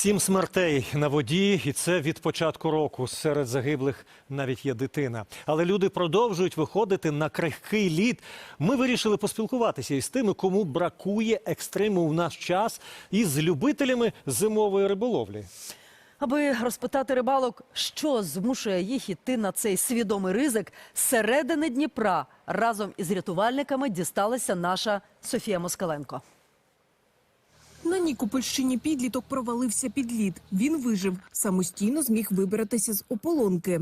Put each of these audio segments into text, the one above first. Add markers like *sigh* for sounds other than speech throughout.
Сім смертей на воді, і це від початку року. Серед загиблих навіть є дитина. Але люди продовжують виходити на крихкий лід. Ми вирішили поспілкуватися із тими, кому бракує екстриму в наш час, і з любителями зимової риболовлі. Аби розпитати рибалок, що змушує їх іти на цей свідомий ризик, з середини Дніпра разом із рятувальниками дісталася наша Софія Москаленко. На Нікопольщині підліток провалився під лід. Він вижив, самостійно зміг вибиратися з ополонки.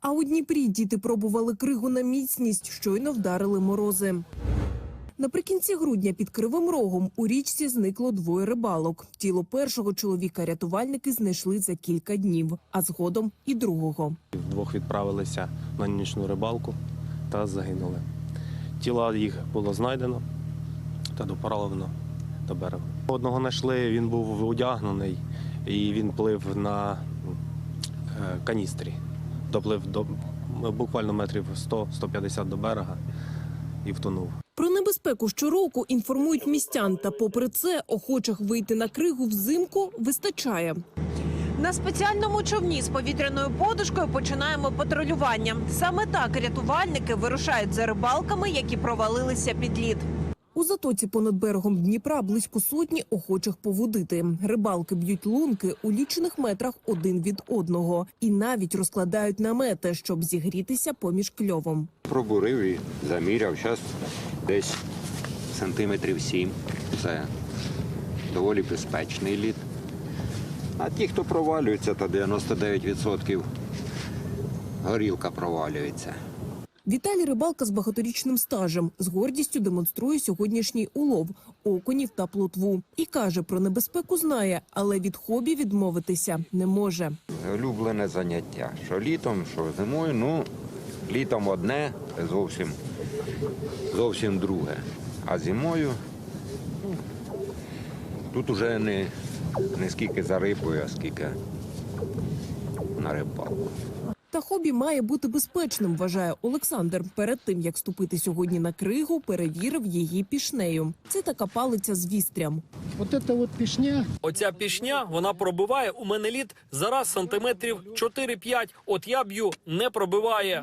А у Дніпрі діти пробували кригу на міцність, щойно вдарили морози. Наприкінці грудня під Кривим Рогом у річці зникло двоє рибалок. Тіло першого чоловіка рятувальники знайшли за кілька днів, а згодом і другого. Вдвох відправилися на нічну рибалку та загинули. Тіла їх було знайдено та доправлено до берега. Одного знайшли, він був одягнений і він плив на е, каністрі. Доплив до буквально метрів 100-150 до берега і втонув. Про небезпеку щороку інформують містян, та попри це охочих вийти на кригу взимку вистачає. На спеціальному човні з повітряною подушкою починаємо патрулювання. Саме так рятувальники вирушають за рибалками, які провалилися під лід. У затоці понад берегом Дніпра близько сотні охочих поводити. Рибалки б'ють лунки у лічених метрах один від одного і навіть розкладають намети, щоб зігрітися поміж кльовом. Пробурив і заміряв. Зараз десь сантиметрів 7. Це доволі безпечний лід. А ті, хто провалюється, то 99% горілка провалюється. Віталій рибалка з багаторічним стажем з гордістю демонструє сьогоднішній улов окунів та плотву і каже, про небезпеку знає, але від хобі відмовитися не може. Улюблене заняття. Що літом, що зимою. Ну, літом одне, зовсім, зовсім друге. А зимою ну, тут уже не, не скільки за рибою, а скільки на рибалку. Та хобі має бути безпечним, вважає Олександр. Перед тим як ступити сьогодні на кригу, перевірив її пішнею. Це така палиця з вістрям. Вот это вот пішня, Оця пішня вона пробиває у мене лід зараз сантиметрів 4-5. От я б'ю, не пробиває.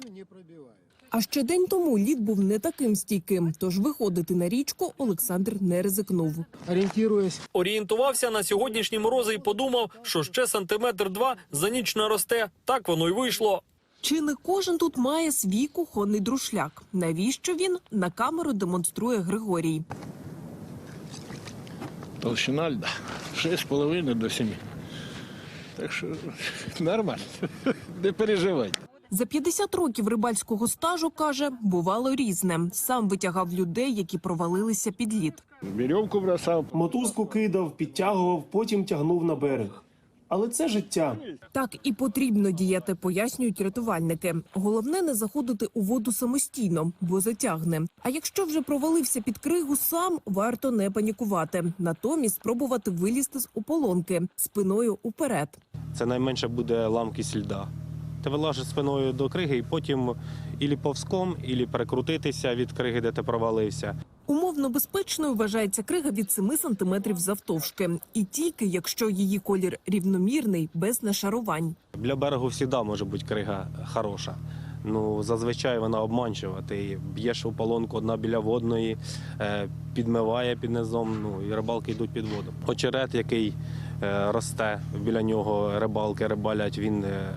А ще день тому лід був не таким стійким, тож виходити на річку Олександр не ризикнув. орієнтуюсь. Орієнтувався на сьогоднішні морози і подумав, що ще сантиметр два за ніч наросте. Так воно й вийшло. Чи не кожен тут має свій кухонний друшляк? Навіщо він на камеру демонструє Григорій? Толщина льда 6,5 до 7. Так що нормально. *laughs* Не переживайте. За 50 років рибальського стажу каже, бувало різне. Сам витягав людей, які провалилися під лід. Вірьовку бросав. Мотузку кидав, підтягував, потім тягнув на берег. Але це життя. Так і потрібно діяти, пояснюють рятувальники. Головне не заходити у воду самостійно, бо затягне. А якщо вже провалився під кригу сам, варто не панікувати. Натомість спробувати вилізти з ополонки спиною уперед. Це найменше буде ламкість льда. Ти вилажиш спиною до криги і потім ілі повзком, ілі перекрутитися від криги, де ти провалився. Умовно безпечною вважається крига від 7 сантиметрів завтовшки, і тільки якщо її колір рівномірний, без нашарувань. Біля берегу завжди може бути крига хороша. Ну, зазвичай вона обманчива. Ти б'єш у полонку одна біля водної, е, підмиває під низом, ну і рибалки йдуть під воду. Очерет, який е, росте біля нього, рибалки рибалять, він е,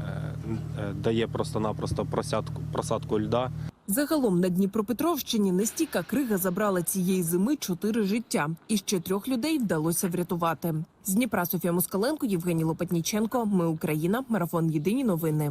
дає просто-напросто просадку, просадку льда. Загалом на Дніпропетровщині нестійка крига забрала цієї зими чотири життя, і ще трьох людей вдалося врятувати. З Дніпра Софія Москаленко, Євгеній Лопатніченко. Ми Україна. Марафон Єдині новини.